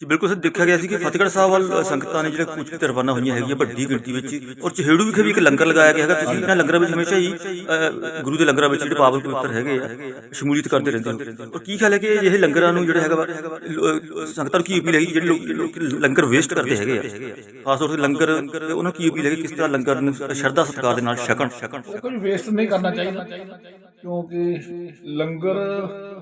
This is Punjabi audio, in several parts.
ਜੀ ਬਿਲਕੁਲ ਸਰ ਦੇਖਿਆ ਗਿਆ ਸੀ ਕਿ ਫਤਿਹਗੜ੍ਹ ਸਾਹਿਬ ਵੱਲ ਸੰਗਤਾਂ ਨੇ ਜਿਹੜੇ ਕੂਚ ਤੇ ਰਵਾਨਾ ਹੋਈਆਂ ਹੈਗੀਆਂ ਵੱਡੀ ਗਿਣਤੀ ਵਿੱਚ ਔਰ ਚਹੇੜੂ ਵਿਖੇ ਵੀ ਇੱਕ ਲੰਗਰ ਲਗਾਇਆ ਗਿਆ ਹੈਗਾ ਤੁਸੀਂ ਇਹਨਾਂ ਲੰਗਰਾਂ ਵਿੱਚ ਹਮੇਸ਼ਾ ਹੀ ਗੁਰੂ ਦੇ ਲੰਗਰਾਂ ਵਿੱਚ ਜਿਹੜੇ ਪਾਵਨ ਪਵਿੱਤਰ ਹੈਗੇ ਆ ਸ਼ਮੂਲੀਅਤ ਕਰਦੇ ਰਹਿੰਦੇ ਹੋ ਔਰ ਕੀ ਖਿਆਲ ਹੈ ਕਿ ਇਹ ਲੰਗਰਾਂ ਨੂੰ ਜਿਹੜਾ ਹੈਗਾ ਸੰਗਤਾਂ ਨੂੰ ਕੀ ਅਪੀਲ ਹੈਗੀ ਜਿਹੜੇ ਲੋਕ- ਲੰਗਰ ਵੇਸਟ ਕਰਦੇ ਹੈਗੇ ਆ? ਖਾਸ ਤੌਰ ਤੇ ਲੰਗਰ ਤੇ ਉਹਨਾਂ ਨੂੰ ਕੀ ਅਪੀਲ ਹੈ ਕਿ ਕਿਸ ਤਰ੍ਹਾਂ ਲੰਗਰ ਨੂੰ ਸ਼ਰਧਾ ਸਤਿਕਾਰ ਦੇ ਨਾਲ ਛਕਣ? ਉਹ ਕੁਝ ਵੇਸਟ ਨਹੀਂ ਕਰਨਾ ਚਾਹੀਦਾ। ਕਿਉਂਕਿ ਲੰਗਰ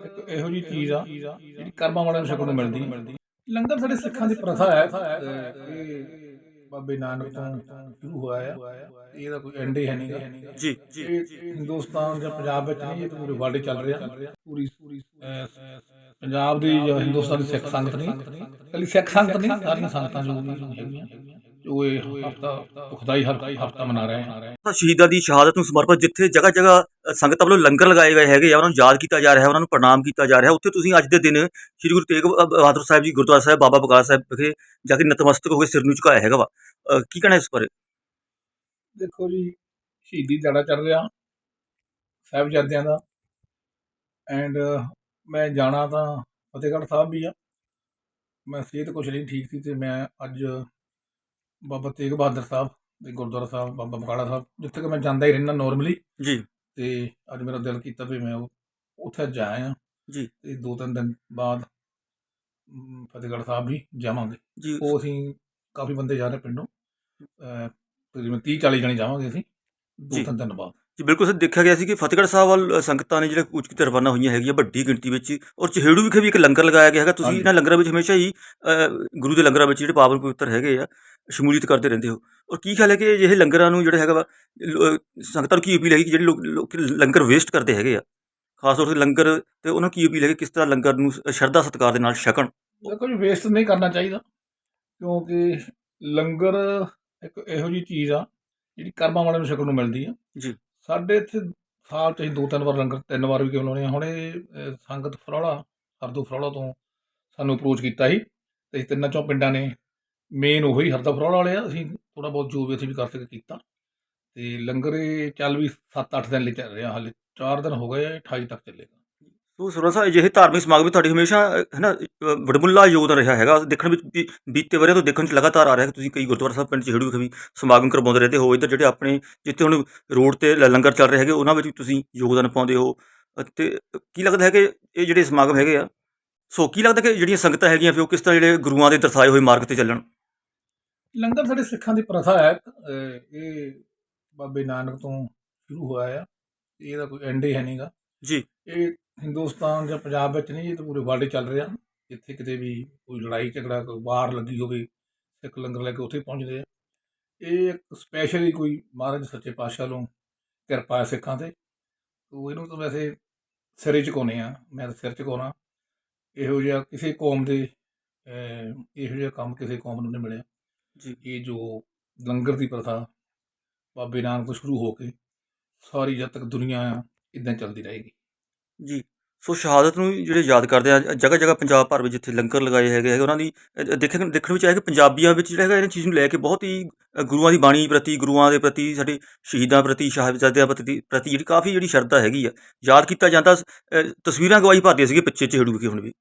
ਇੱਕ ਇਹੋ ਜੀ ਚੀਜ਼ ਆ ਜਿਹੜੀ ਕਰਮਾਂ ਵਾਲਿਆਂ ਨੂੰ ਛਕਣ ਨੂੰ ਮਿਲਦੀ ਹੈ ਲੰਗਰ ਸਾਡੇ ਸਿੱਖਾਂ ਦੀ ਪ੍ਰਥਾ ਹੈ ਇਹ ਬਾਬੇ ਨਾਨਕ ਤੋਂ ਸ਼ੁਰੂ ਹੋਇਆ ਹੈ ਇਹਦਾ ਕੋਈ ਐਂਡ ਹੀ ਹੈ ਜੀ ਇਹ ਹਿੰਦੁਸਤਾਨ ਜਾਂ ਪੰਜਾਬ ਵਿੱਚ ਨਹੀਂ ਇਹ ਤਾਂ ਪੂਰੇ ਵਰਲਡ ਚੱਲ ਰਿਹਾ। ਪੂਰੀ ਪੰਜਾਬ ਦੀ ਜਾਂ ਹਿੰਦੁਸਤਾਨ ਦੀ ਸਿੱਖ ਸੰਗਤ ਨਹੀਂ ਕੱਲੀ ਸਿੱਖ ਸੰਗਤ ਨਹੀਂ ਸਾਰੀਆਂ ਸੰਗਤਾਂ ਜੋ ਵੀ ਹੈਗੀਆਂ। ਜੋ ਇਹ ਹਫਤਾ ਦੁਖਦਾਈ ਹਰ ਹਫਤਾ ਮਨਾ ਰਹੇ ਹਨ ਤਾਂ ਸ਼ਹੀਦਾਂ ਦੀ ਸ਼ਹਾਦਤ ਨੂੰ ਸਮਰਪਿਤ ਜਿੱਥੇ ਜਗ੍ਹਾ ਜਗ੍ਹਾ ਸੰਗਤਾਂ ਵੱਲੋਂ ਲੰਗਰ ਲਗਾਏ ਗਏ ਹੈਗੇ ਆ ਉਹਨਾਂ ਨੂੰ ਯਾਦ ਕੀਤਾ ਜਾ ਰਿਹਾ ਹੈ ਉਹਨਾਂ ਨੂੰ ਪ੍ਰਣਾਮ ਕੀਤਾ ਜਾ ਰਿਹਾ ਹੈ। ਉੱਥੇ ਤੁਸੀਂ ਅੱਜ ਦੇ ਦਿਨ ਸ੍ਰੀ ਗੁਰੂ ਤੇਗ ਬਹਾਦਰ ਸਾਹਿਬ ਜੀ ਗੁਰਦੁਆਰਾ ਸਾਹਿਬ ਬਾਬਾ ਬਕਾਲਾ ਸਾਹਿਬ ਵਿਖੇ ਜਾ ਕੇ ਨਤਮਸਤਕ ਹੋ ਕੇ ਸਿਰ ਨੂੰ ਝੁਕਾਇਆ ਹੈਗਾ ਵਾ। ਕੀ ਕਹਿਣਾ ਇਸ ਬਾਰੇ? ਦੇਖੋ ਜੀ ਸ਼ਹੀਦੀ ਦਿਹਾੜਾ ਚੱਲ ਰਿਹਾ ਸਾਹਿਬਜ਼ਾਦਿਆਂ ਦਾ। ਐਂਡ ਮੈਂ ਜਾਣਾ ਤਾਂ ਫਤਿਹਗੜ੍ਹ ਸਾਹਿਬ ਵੀ ਆ। ਮੈਂ ਸਿਹਤ ਕੁਛ ਨਹੀਂ ਠੀਕ ਸੀ ਤੇ ਮੈਂ ਅੱਜ ਬਾਬਾ ਤੇਗ ਬਹਾਦਰ ਸਾਹਿਬ ਦੇ ਗੁਰਦੁਆਰਾ ਸਾਹਿਬ ਬਾਬਾ ਬਕਾਲਾ ਸਾਹਿਬ ਜਿੱਥੇ ਕਿ ਮੈਂ ਜਾਂਦਾ ਹੀ ਰਹਿੰਦਾ ਨਾਰਮਲੀ ਜੀ। ਤੇ ਅੱਜ ਮੇਰਾ ਦਿਲ ਕੀਤਾ ਵੀ ਮੈਂ ਉੱਥੇ ਜਾ ਆਇਆ। ਜੀ। ਤੇ ਦੋ ਤਿੰਨ ਦਿਨ ਬਾਅਦ ਫਤਿਹਗੜ੍ਹ ਸਾਹਿਬ ਵੀ ਜਾਵਾਂਗੇ। ਜੀ। ਉਹ ਅਸੀਂ ਕਾਫੀ ਬੰਦੇ ਜਾ ਰਹੇ ਪਿੰਡੋਂ। ਤਕਰੀਬਨ 30 40 ਜਣੇ ਜਾਵਾਂਗੇ ਅਸੀਂ ਦੋ। ਤਿੰਨ ਦਿਨ ਬਾਅਦ। ਜੀ ਬਿਲਕੁਲ ਸਰ ਦੇਖਿਆ ਗਿਆ ਸੀ ਕਿ ਫਤਿਹਗੜ੍ਹ ਸਾਹਿਬ ਵੱਲ ਸੰਗਤਾਂ ਨੇ ਜਿਹੜੇ ਕੂਚ ਤੇ ਰਵਾਨਾ ਹੋਈਆਂ ਹੈਗੀਆਂ ਵੱਡੀ ਗਿਣਤੀ ਵਿੱਚ ਔਰ ਚਹੇੜੂ ਵਿਖੇ ਵੀ ਇੱਕ ਲੰਗਰ ਲਗਾਇਆ ਗਿਆ ਹੈਗਾ। ਤੁਸੀਂ। ਇਹਨਾਂ ਲੰਗਰਾਂ ਵਿੱਚ ਹਮੇਸ਼ਾ ਹੀ ਗੁਰੂ ਦੇ ਲੰਗਰਾਂ ਵਿੱਚ ਜਿਹੜੇ ਪਾਵਨ ਪਵਿੱਤਰ ਹੈਗੇ ਆ ਸ਼ਮੂਲੀਅਤ ਕਰਦੇ ਰਹਿੰਦੇ ਹੋ। ਔਰ ਕੀ ਖਿਆਲ ਹੈ ਕਿ ਇਹ ਲੰਗਰਾਂ ਨੂੰ ਜਿਹੜਾ ਹੈਗਾ ਵਾ ਲ- ਸੰਗਤਾਂ ਨੂੰ ਕੀ ਅਪੀਲ ਹੈਗੀ ਕਿ ਜਿਹੜੇ ਲੋਕ ਲੋਕ ਲੰਗਰ ਵੇਸਟ ਕਰਦੇ ਹੈਗੇ ਆ? ਖਾਸ ਤੌਰ ਤੇ ਲੰਗਰ ਤੇ ਉਹਨਾਂ ਨੂੰ ਕੀ ਅਪੀਲ ਹੈ ਕਿ ਕਿਸ ਤਰ੍ਹਾਂ ਲੰਗਰ ਨੂੰ ਸ਼ਰਧਾ ਸਤਿਕਾਰ ਦੇ ਨਾਲ ਛਕਣ? ਦੇਖੋ ਜੀ ਵੇਸਟ ਨਹੀਂ ਕਰਨਾ ਚਾਹੀਦਾ। ਕਿਉਂਕਿ ਲੰਗਰ ਇੱਕ ਇਹੋ ਜੀ ਚੀਜ਼ ਆ ਜਿਹੜੀ ਕਰਮਾਂ ਵਾਲਿਆਂ ਨੂੰ ਛਕਣ ਨੂੰ ਮਿਲਦੀ ਆ। ਜੀ। ਸਾਡੇ ਇੱਥੇ ਸਾਲ ਚ ਅਸੀਂ ਦੋ ਤਿੰਨ ਵਾਰ ਲੰਗਰ ਤਿੰਨ ਵਾਰ ਵੀ ਕਿਉਂ ਲਾਉਣੇ ਆ? ਹੁਣ ਸੰਗਤ ਫਰੌਲਾ ਹਰਦੋ ਫਰੌਲਾ ਤੋਂ ਸਾਨੂੰ ਅਪਰੋਚ ਕੀਤਾ ਸੀ। ਤੇ ਅਸੀਂ ਤਿੰਨਾਂ ਚੋਂ ਪਿੰਡਾਂ ਨੇ ਮੇਨ ਉਹੀ ਹਰਦਾ ਫਰੌਲਾ ਵਾਲੇ ਆ ਅਸੀਂ ਥੋੜਾ ਬਹੁਤ ਜੋ ਵੀ ਅਸੀਂ ਵੀ ਕਰ ਸਕੇ ਕੀਤਾ। ਤੇ ਲੰਗਰ ਇਹ ਚੱਲ ਵੀ 7-8 ਦਿਨ ਲਈ ਚੱਲ ਰਿਹਾ ਹਾਲੇ 4 ਦਿਨ ਹੋ ਗਏ ਆ, 28 ਤੱਕ ਚੱਲੇਗਾ। ਸੋ ਸੁਰਾ ਸਾਹਿਬ ਅਜਿਹੇ ਧਾਰਮਿਕ ਸਮਾਗਮ ਵੀ ਤੁਹਾਡੀ ਹਮੇਸ਼ਾ ਹੈ ਨਾ ਵਡਮੁੱਲਾ ਯੋਗਦਾਨ ਰਿਹਾ ਹੈਗਾ ਦੇਖਣ ਵਿੱਚ ਵੀ ਬੀਤੇ ਵਰਿਆਂ ਤੋਂ ਦੇਖਣ ਚ ਲਗਾਤਾਰ ਆ ਰਿਹਾ ਕਿ ਤੁਸੀਂ ਕਈ ਗੁਰਦੁਆਰਾ ਸਾਹਿਬ ਪਿੰਡ ਚਿਹੜੂ ਵਿਖੇ ਵੀ ਸਮਾਗਮ ਕਰਵਾਉਂਦੇ ਰਹਿੰਦੇ ਹੋ ਇੱਧਰ ਜਿਹੜੇ ਆਪਣੇ ਜਿੱਥੇ ਹੁਣ ਰੋਡ ਤੇ ਲੰਗਰ ਚੱਲ ਰਹੇ ਹੈਗੇ ਉਹਨਾਂ ਵਿੱਚ ਵੀ ਤੁਸੀਂ ਯੋਗਦਾਨ ਪਾਉਂਦੇ ਹੋ। ਅਤੇ ਕੀ ਲੱਗਦਾ ਹੈ ਕਿ ਇਹ ਜਿਹੜੇ ਸਮਾਗਮ ਹੈਗੇ ਆ ਸੋ ਕੀ ਲੱਗਦਾ ਕਿ ਜਿਹੜੀਆਂ ਸੰਗਤਾਂ ਹੈਗੀਆਂ ਫਿਰ ਉਹ ਕਿਸ ਤਰ੍ਹਾਂ ਜਿਹੜੇ ਗੁਰੂਆਂ ਦੇ ਦਰਸਾਏ ਹੋਏ ਮਾਰਗ ਤੇ ਚੱਲਣ? ਲੰਗਰ ਸਾਡੇ ਸਿੱਖਾਂ ਦੀ ਪ੍ਰਥਾ ਹੈ। ਇਹ ਬਾਬੇ ਨਾਨਕ ਤੋਂ ਸ਼ੁਰੂ ਹੋਇਆ ਹੈ ਇਹਦਾ ਕੋਈ ਐਂਡ ਹੀ ਹੈ ਨਹੀਂਗਾ ਜੀ। ਇਹ ਹਿੰਦੁਸਤਾਨ ਜਾਂ ਪੰਜਾਬ ਵਿੱਚ ਨਹੀਂ ਇਹ ਤਾਂ ਪੂਰੇ ਵਰਲਡ ਚੱਲ ਰਿਹਾ। ਜਿੱਥੇ ਕਿਤੇ ਵੀ ਕੋਈ ਲੜਾਈ ਝਗੜਾ ਕੋਈ ਵਾਰ ਲੱਗੀ ਹੋਵੇ ਸਿੱਖ ਲੰਗਰ ਲੈ ਕੇ ਉੱਥੇ ਪਹੁੰਚਦੇ ਆ। ਇਹ ਇੱਕ ਸਪੈਸ਼ਲੀ ਕੋਈ ਮਹਾਰਾਜ ਸੱਚੇ ਪਾਤਸ਼ਾਹ ਨੂੰ ਕਿਰਪਾ ਹੈ ਸਿੱਖਾਂ ਤੇ। ਤੋ ਇਹਨੂੰ ਤਾਂ ਵੈਸੇ ਸਿਰੇ ਚੁਕਾਉਂਦੇ ਆ। ਮੈਂ ਤਾਂ ਸਿਰ ਚੁਕਾਉਣਾ ਇਹੋ ਜਿਹਾ ਕਿਸੇ ਕੌਮ ਦੇ ਇਹੋ ਜਿਹਾ ਕੰਮ ਕਿਸੇ ਕੌਮ ਨੂੰ ਨਹੀਂ ਮਿਲਿਆ। ਇਹ ਜੋ ਲੰਗਰ ਦੀ ਪ੍ਰਥਾ ਬਾਬੇ ਨਾਨਕ ਤੋਂ ਸ਼ੁਰੂ ਹੋ ਕੇ ਸਾਰੀ ਜਦ ਤੱਕ ਦੁਨੀਆ ਆ ਇਦਾਂ ਚੱਲਦੀ ਰਹੇਗੀ। ਜੀ, ਸੋ ਸ਼ਹਾਦਤ ਨੂੰ ਜਿਹੜੇ ਯਾਦ ਕਰਦੇ ਆ ਜਗ੍ਹਾ ਜਗ੍ਹਾ ਪੰਜਾਬ ਭਰ ਵਿੱਚ ਜਿੱਥੇ ਲੰਗਰ ਲਗਾਏ ਹੈਗੇ ਹੈਗੇ, ਉਹਨਾਂ ਦੀ ਦੇਖਣ ਦੇਖਣ ਵਿੱਚ ਆਇਆ ਕਿ ਪੰਜਾਬੀਆਂ ਵਿੱਚ ਜਿਹੜਾ ਹੈਗਾ, ਇਹਨਾਂ ਚੀਜ਼ ਨੂੰ ਲੈ ਕੇ ਬਹੁਤ ਹੀ ਗੁਰੂਆਂ ਦੀ ਬਾਣੀ ਪ੍ਰਤੀ, ਗੁਰੂਆਂ ਦੇ ਪ੍ਰਤੀ, ਸਾਡੇ ਸ਼ਹੀਦਾਂ ਪ੍ਰਤੀ ਸ਼ਹਾਬਜ਼ਾਦਿਆਂ ਪ੍ਰਤੀ ਪ੍ਰਤੀ ਜਿਹੜੀ ਕਾਫੀ ਜਿਹੜੀ ਸ਼ਰਧਾ ਹੈਗੀ ਆ। ਯਾਦ ਕੀਤਾ ਜਾਂਦਾ ਤਸਵੀਰਾਂ ਗਵਾਈ ਭਰਦੀਆਂ ਸੀਗੇ ਪਿੱਛੇ ਚਿਹੜੂ ਵਿਖੇ ਹੁਣ ਵੀ।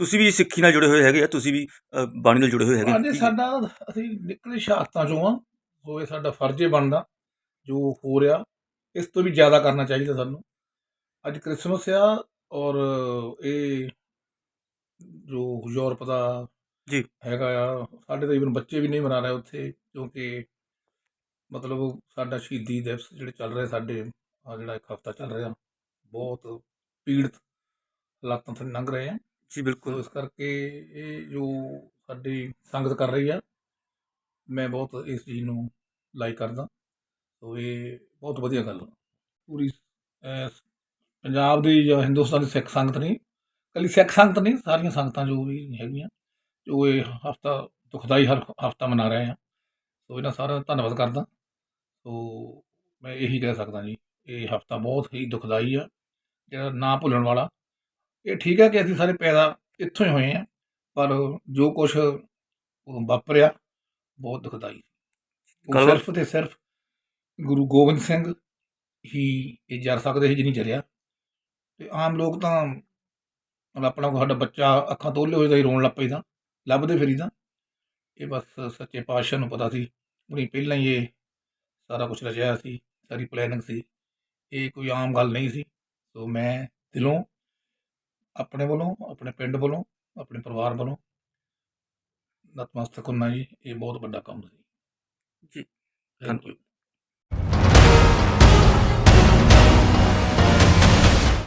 ਤੁਸੀਂ ਵੀ ਸਿੱਖੀ ਨਾਲ ਜੁੜੇ ਹੋਏ ਹੈਗੇ ਆ ਤੁਸੀਂ ਵੀ ਅ, ਬਾਣੀ ਨਾਲ ਜੁੜੇ ਹੋਏ ਹੈਗੇ ਕੀ- ਸਾਡਾ ਅਸੀਂ ਨਿਕਲੇ ਸ਼ਹਾਦਤਾਂ ਚੋਂ ਆ ਸੋ ਇਹ ਸਾਡਾ ਫਰਜ਼ ਹੀ ਬਣਦਾ ਜੋ ਹੋ ਰਿਹਾ ਇਸ ਤੋਂ ਵੀ ਜ਼ਿਆਦਾ ਕਰਨਾ ਚਾਹੀਦਾ ਸਾਨੂੰ। ਅੱਜ ਕ੍ਰਿਸਮਸ ਆ ਔਰ ਇਹ ਜੋ ਯੂਰਪ ਦਾ ਜੀ। ਹੈਗਾ ਆ ਸਾਡੇ ਤਾਂ ਇਵਨ ਬੱਚੇ ਵੀ ਨਹੀਂ ਮਨਾ ਰਹੇ ਉੱਥੇ ਕਿਉਂਕਿ ਮਤਲਬ ਸਾਡਾ ਸ਼ਹੀਦੀ ਦਿਵਸ ਜਿਹੜੇ ਚੱਲ ਰਹੇ ਸਾਡੇ ਆ ਜਿਹੜਾ ਇੱਕ ਹਫਤਾ ਚੱਲ ਰਿਹਾ ਬਹੁਤ ਪੀੜਤ ਹਾਲਾਤਾਂ ਤੋਂ ਲੰਘ ਰਹੇ ਆ। ਜੀ ਬਿਲਕੁਲ। ਇਸ ਕਰਕੇ ਇਹ ਜੋ ਸਾਡੀ ਸੰਗਤ ਕਰ ਰਹੀ ਆ ਮੈਂ ਬਹੁਤ ਇਸ ਚੀਜ਼ ਨੂੰ ਲਾਈਕ ਕਰਦਾ। ਸੋ ਇਹ ਬਹੁਤ ਵਧੀਆ ਗੱਲ ਆ। ਪੂਰੀ ਅਹ, ਪੰਜਾਬ ਦੀ ਜਾਂ ਹਿੰਦੁਸਤਾਨ ਦੀ ਸਿੱਖ ਸੰਗਤ ਨਹੀਂ ਕੱਲੀ ਸਿੱਖ ਸੰਗਤ ਨਹੀਂ ਸਾਰੀਆਂ ਸੰਗਤਾਂ ਜੋ ਵੀ ਹੈਗੀਆਂ ਜੋ ਇਹ ਹਫਤਾ ਦੁਖਦਾਈ ਹਰ ਹਫਤਾ ਮਨਾ ਰਹੇ ਆ। ਸੋ ਇਹਨਾਂ ਸਾਰਿਆਂ ਦਾ ਧੰਨਵਾਦ ਕਰਦਾ। ਸੋ ਮੈਂ ਇਹੀ ਕਹਿ ਸਕਦਾ ਜੀ ਇਹ ਹਫਤਾ ਬਹੁਤ ਹੀ ਦੁਖਦਾਈ ਆ ਜਿਹੜਾ ਨਾ ਭੁੱਲਣ ਵਾਲਾ ਇਹ ਠੀਕ ਹੈ ਕਿ ਅਸੀਂ ਸਾਰੇ ਪੈਦਾ ਇੱਥੋਂ ਹੀ ਹੋਏ ਆ ਪਰ ਜੋ ਕੁਝ ਵਾਪਰਿਆ ਬਹੁਤ ਦੁਖਦਾਈ ਉਹ ਸਿਰਫ ਤੇ ਸਿਰਫ ਗੁਰੂ ਗੋਬਿੰਦ ਸਿੰਘ ਹੀ ਇਹ ਜਰ ਸਕਦੇ ਸੀ ਜਿਹਨੀ ਜਰਿਆ। ਤੇ ਆਮ ਲੋਕ ਤਾਂ ਆਪਣਾ ਕੋਈ ਸਾਡਾ ਬੱਚਾ ਅੱਖਾਂ ਤੋਲੇ ਹੋਏ ਤਾਂ ਹੀ ਰੋਣ ਲੱਗ ਪੈਂਦਾ ਲੱਭਦੇ ਫਿਰੀਦਾ। ਇਹ ਬਸ ਸੱਚੇ ਪਾਤਸ਼ਾਹ ਨੂੰ ਪਤਾ ਸੀ ਉਹਨੇ ਪਹਿਲਾਂ ਹੀ ਇਹ ਸਾਰਾ ਕੁਝ ਰਚਿਆ ਸੀ ਸਾਰੀ ਪਲੈਨਿੰਗ ਸੀ। ਇਹ ਕੋਈ ਆਮ ਗੱਲ ਨਹੀਂ ਸੀ। ਸੋ ਮੈਂ ਦਿਲੋਂ ਆਪਣੇ ਵੱਲੋਂ ਆਪਣੇ ਪਿੰਡ ਵੱਲੋਂ ਆਪਣੇ ਪਰਿਵਾਰ ਵੱਲੋਂ। ਨਤਮਸਤਕ ਹੁੰਨਾ ਜੀ ਇਹ ਬਹੁਤ ਵੱਡਾ ਕੰਮ ਸੀ। ਜੀ, ਥੈਂਕ ਯੂ